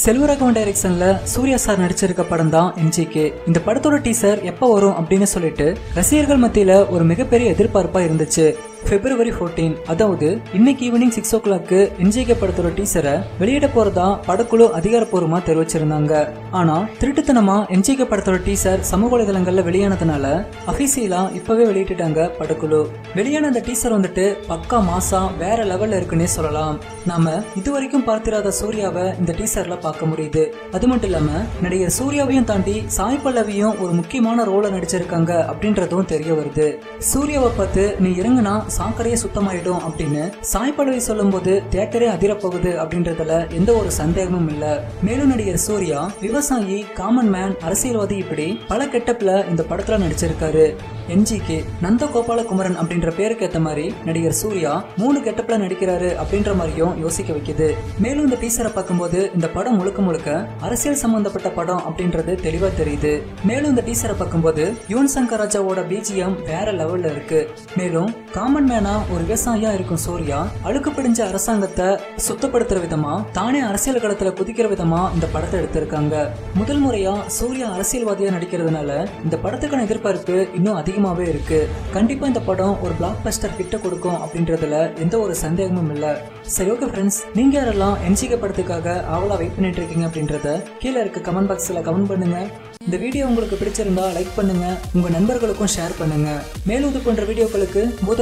செல்வரகவன் டைரக்ஷன்ல சூர்யா சார் நடிச்சிருக்க படம் தான் என்ஜிகே இந்த படத்தோட டீசர் எப்போ வரும் அப்படின்னு சொல்லிட்டு ரசிகர்கள் மத்தியில ஒரு மிகப்பெரிய எதிர்பார்ப்பா இருந்துச்சு. பிப்ரவரி 14 அதாவது இன்னைக்கு evening six o'clock NGK படத்தோட டீசரை வெளியிட போறதா படக்குழு அதிகாரப்பூர்வமா தெரிவிச்சிருந்தாங்க. ஆனா திருட்டுத்தனமா என்ஜிகே படத்தோட டீசர் சமூக வலைதளங்கள்ல வெளியானதுனால அபிசியலா இப்பவே வெளியிட்டுட்டாங்க படக்குழு. வெளியான அந்த டீசர் வந்துட்டு பக்கா மாசா வேற லெவல்ல இருக்குன்னே சொல்லலாம். நாம இதுவரைக்கும் பார்த்திராத சூர்யாவை இந்த டீசர்ல பார்க்க முடியுது. அது மட்டும் இல்லாம நடிகர் சூர்யாவையும் தாண்டி சாய் பல்லவியும் ஒரு முக்கியமான ரோல நடிச்சிருக்காங்க அப்படின்றதும் தெரிய வருது. சூர்யாவை பார்த்து நீ இறங்குனா சாக்கடையே சுத்தமாயிடும் அப்படின்னு சாய் பல்லவி சொல்லும்போது தேட்டரே அதிரப்போகுது அப்படின்றதுல எந்த ஒரு சந்தேகமும் இல்ல. மேலும் நடிகர் சூர்யா விவசாயி காமன் மேன் அரசியல்வாதி இப்படி பல கெட்டப்ல இந்த படத்துல நடிச்சிருக்காரு. என்ஜிகே நந்த கோபாலகுமரன் அப்படின்ற பேருக்கு ஏத்த மாதிரி நடிகர் சூர்யா மூணு கெட்டப்ல நடிக்கிறாரு அப்படின்ற மாதிரியும் யோசிக்க வைக்குது. மேலும் இந்த டீசரை பார்க்கும்போது இந்த படம் முழுக்க முழுக்க அரசியல் சம்பந்தப்பட்ட படம் அப்படின்றது தெளிவா தெரியுது. மேலும் இந்த டீசரை பார்க்கும்போது யுவன் சங்கர் ராஜாவோட பிஜிஎம் வேற லெவல்ல இருக்கு. மேலும் காமன் மேனா ஒரு விவசாயியா இருக்கும் சூர்யா அழுக்கு பிடிஞ்ச அரசாங்கத்தை சுத்தப்படுத்துற விதமா தானே அரசியல் களத்துல குதிக்கிற விதமா இந்த படத்தை எடுத்திருக்காங்க. முதல் முறையா சூர்யா அரசியல்வாதியா நடிக்கிறதுனால இந்த படத்துக்கான எதிர்பார்ப்பு இன்னும் அதிகமாவே இருக்கு. கண்டிப்பா இந்த படம் ஒரு பிளாக் பஸ்டர் கிட்ட கொடுக்கும் அப்படின்றதுல எந்த ஒரு சந்தேகமும் இல்ல. சரி ஓகே ஃப்ரெண்ட்ஸ் நீங்க யாரெல்லாம் என்சிகே படத்துக்காக ஆவலா வெயிட் பண்ணிட்டு இருக்கீங்க அப்படின்றத கீழே இருக்க கமெண்ட் பாக்ஸ்ல கமெண்ட் பண்ணுங்க. இந்த வீடியோ உங்களுக்கு பிடிச்சிருந்தா லைக் பண்ணுங்க உங்க நண்பர்களுக்கும் ஷேர் பண்ணுங்க. மேலும் இது போன்ற வீடியோக்களுக்கு பூத